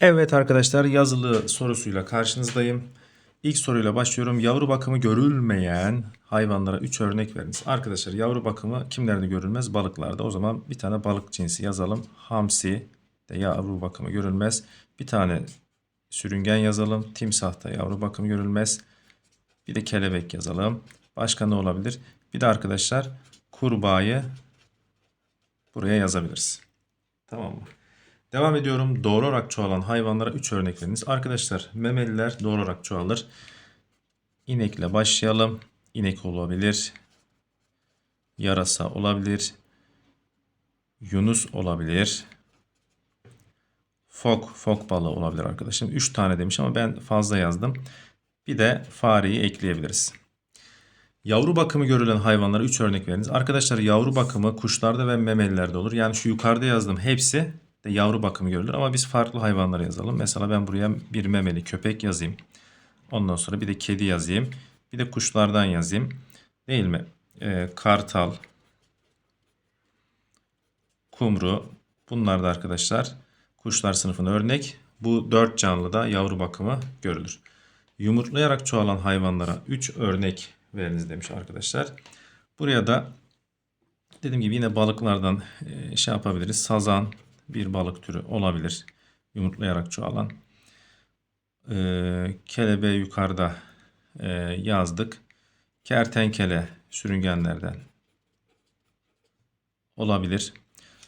Evet arkadaşlar yazılı sorusuyla karşınızdayım. İlk soruyla başlıyorum. Yavru bakımı görülmeyen hayvanlara 3 örnek veriniz. Arkadaşlar yavru bakımı kimlerde görülmez? Balıklarda. O zaman bir tane balık cinsi yazalım. Hamsi de yavru bakımı görülmez. Bir tane sürüngen yazalım. Timsahta yavru bakımı görülmez. Bir de kelebek yazalım. Başka ne olabilir? Bir de arkadaşlar kurbağayı buraya yazabiliriz. Tamam mı? Devam ediyorum. Doğru olarak çoğalan hayvanlara 3 örnek veriniz. Arkadaşlar memeliler doğru olarak çoğalır. İnekle başlayalım. İnek olabilir. Yarasa olabilir. Yunus olabilir. Fok, fok balığı olabilir arkadaşım. 3 tane demiş ama ben fazla yazdım. Bir de fareyi ekleyebiliriz. Yavru bakımı görülen hayvanlara 3 örnek veriniz. Arkadaşlar yavru bakımı kuşlarda ve memelilerde olur. Yani şu yukarıda yazdım hepsi de yavru bakımı görülür. Ama biz farklı hayvanları yazalım. Mesela ben buraya bir memeli köpek yazayım. Ondan sonra bir de kedi yazayım. Bir de kuşlardan yazayım. Değil mi? Ee, kartal, kumru. Bunlar da arkadaşlar kuşlar sınıfına örnek. Bu dört canlıda yavru bakımı görülür. Yumurtlayarak çoğalan hayvanlara 3 örnek veriniz demiş arkadaşlar. Buraya da dediğim gibi yine balıklardan e, şey yapabiliriz. Sazan bir balık türü olabilir. Yumurtlayarak çoğalan. Ee, kelebeği yukarıda e, yazdık. Kertenkele sürüngenlerden olabilir.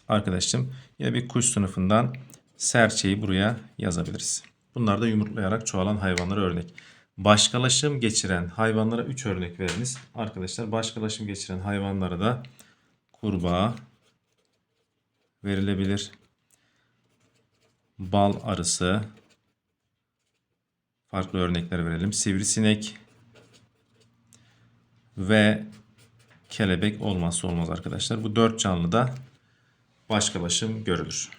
Arkadaşım yine bir kuş sınıfından serçeyi buraya yazabiliriz. Bunlar da yumurtlayarak çoğalan hayvanlara örnek. Başkalaşım geçiren hayvanlara 3 örnek veriniz. Arkadaşlar başkalaşım geçiren hayvanlara da kurbağa verilebilir. Bal arısı. Farklı örnekler verelim. Sivrisinek ve kelebek olmazsa olmaz arkadaşlar. Bu dört canlıda başkalaşım görülür.